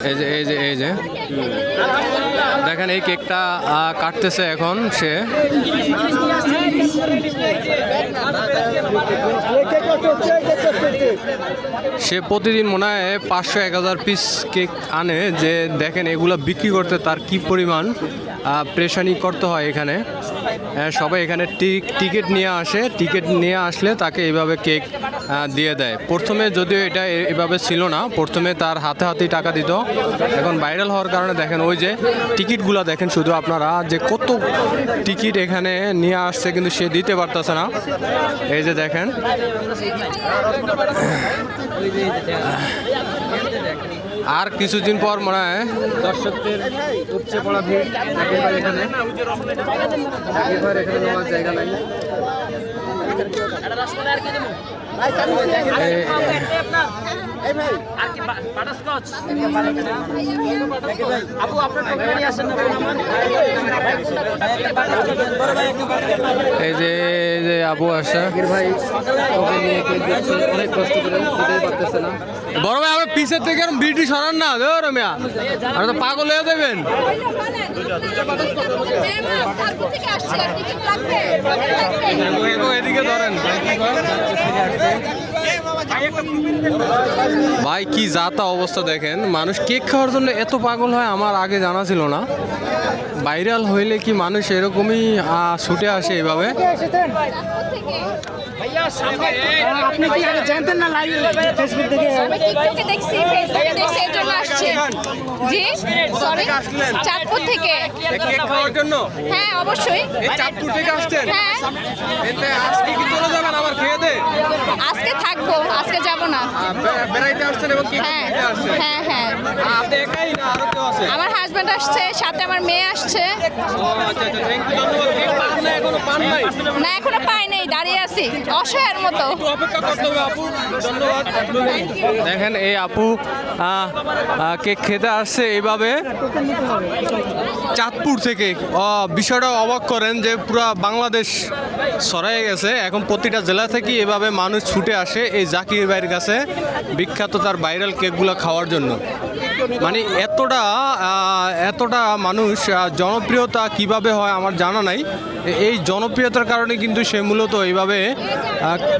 এই যে এই যে এই যে। দেখেন এই কেকটা কাটতেছে এখন সে। সে প্রতিদিন মনে হয় পাঁচশো, এক হাজার পিস কেক আনে যে দেখেন এগুলা বিক্রি করতে তার কি পরিমাণ। প্রেশানি করতে হয় এখানে। সবাই এখানে টিকিট নিয়ে আসে। টিকিট নিয়ে আসলে তাকে এইভাবে কেক দিয়ে দেয়। প্রথমে যদিও এটা এভাবে ছিল না, প্রথমে তার হাতে হাতেই টাকা দিত। এখন ভাইরাল হওয়ার কারণে দেখেন ওই যে টিকিটগুলো দেখেন শুধু আপনারা, যে কত টিকিট এখানে নিয়ে আসছে কিন্তু সে দিতে পারতেছে না। এই যে দেখেন। আর কিছুদিন পর মনে হয় দর্শকদের উপচে পড়া ভিড় এখানে। একেবারে এখানে জায়গা নাই। এই- এই যে এই যে আবু আসা। ভাই অনেক কষ্ট করে পারতেছে না বড় ভাই আমার পিছের থেকে বিটি সরান না ধর মিয়া। আর তো পাগল হয়ে দেবেন এদিকে ধরেন। ভাই, কি যাতা অবস্থা দেখেন। মানুষ কেক খাওয়ার জন্য এত পাগল হয়, আমার আগে জানা ছিল না। ভাইরাল হইলে কি মানুষ এরকমই ছুটে আসে এইভাবে? আপনি কি আগে জানতেন না লাইভ ফেসবুক থেকে টিকটকে দেখছি ফেসবুকে দেখছি এর জন্য আসছি। জি? সরি চাঁদপুর থেকে। কেক খাওয়ার জন্য? হ্যাঁ অবশ্যই। এই চাঁদপুর থেকে আসছেন? হ্যাঁ। আজকে কি চলে যাবেন আবার খেয়ে দে আজকে থাকব আজকে যাব না। বেড়াইতে আসছেন এবং কেক হ্যাঁ। খেতে আসছেন? হ্যাঁ হ্যাঁ। আপনি একাই না আরও কেউ আছে? আমার হাজব্যান্ড আসছে সাথে আমার মেয়ে আসছে। ও আচ্ছা আচ্ছা থ্যাংক ইউ ধন্যবাদ। কেক পান না এখনও পান নাই? না এখনও পাই নাই দাঁড়িয়ে আছি অসহায়ের মতো। একটু অপেক্ষা করতে হবে আপু। ধন্যবাদ। দেখেন এই আপু কেক খেতে আসছে এইভাবে। চাঁদপুর থেকে বিষয়টা অবাক করেন যে পুরো বাংলাদেশ ছড়াই গেছে। এখন প্রতিটা জেলা থেকে এভাবে মানুষ ছুটে আসে এই জাকির ভাইয়ের কাছে বিখ্যাত তার ভাইরাল কেকগুলো খাওয়ার জন্য। মানে এতটা এতটা মানুষ জনপ্রিয়তা কীভাবে হয় আমার জানা নাই। এই জনপ্রিয়তার কারণে কিন্তু সে মূলত এইভাবে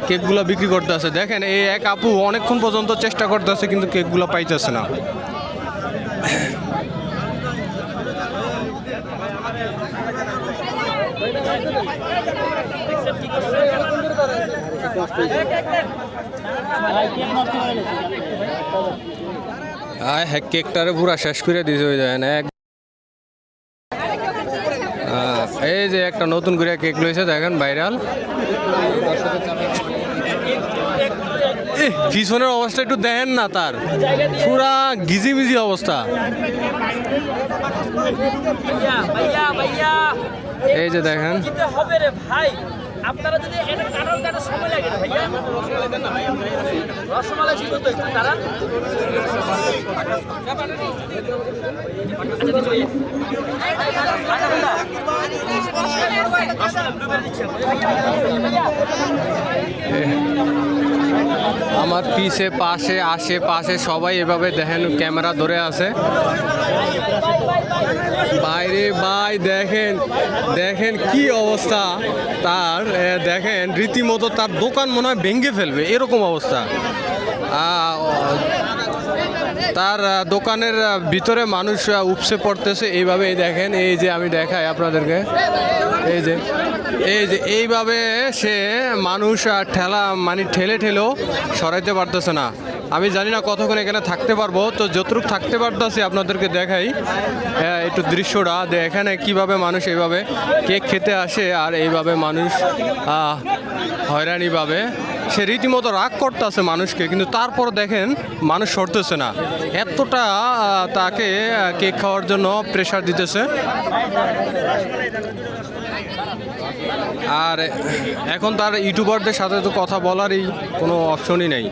কেকগুলো বিক্রি করতে আছে দেখেন, এই এক আপু অনেকক্ষণ পর্যন্ত চেষ্টা করতে আছে কিন্তু কেকগুলো পাইতেছে না। আয় হ্যাক কেকটারে পুরা শেষ করে দিতে হয়ে যায় না এই যে একটা নতুন করে কেক লইছে, দেখেন ভাইরাল। পিছনের অবস্থা একটু দেখেন না তার। পুরা গিজিমিজি অবস্থা। এই যে দেখেন। আপনারা যদি এটা কাটার সময় লাগে ভাইয়া। রসমালাই blueberry দিচ্ছি আমার পিছে, পাশে, আশেপাশে সবাই এভাবে দেখেন, ক্যামেরা ধরে আছে। বাইরে, ভাই, দেখেন দেখেন কি অবস্থা। তার দেখেন, রীতিমতো তার দোকান মনে হয় ভেঙে ফেলবে, এরকম অবস্থা। তার দোকানের ভিতরে মানুষ উপসে পড়তেছে। এইভাবে এই দেখেন এই যে আমি দেখাই আপনাদেরকে। এই যে এই যে এইভাবে সে মানুষ ঠেলা মানে ঠেলে ঠেলেও সরাইতে পারতেছে না। আমি জানি না কতক্ষণ এখানে থাকতে পারব। তো যতটুকু থাকতে পারতেছি আপনাদেরকে দেখাই। হ্যাঁ, একটু দৃশ্যটা এখানে কীভাবে মানুষ এইভাবে কেক খেতে আসে আর এইভাবে মানুষ হয়রানিভাবে সে রীতিমতো রাগ করতেছে মানুষকে, কিন্তু তারপর দেখেন মানুষ সরতেছে না। এতটা তাকে কেক খাওয়ার জন্য প্রেশার দিতেছে। আর এখন তার ইউটিউবারদের সাথে তো কথা বলারই কোনো অপশনই নেই।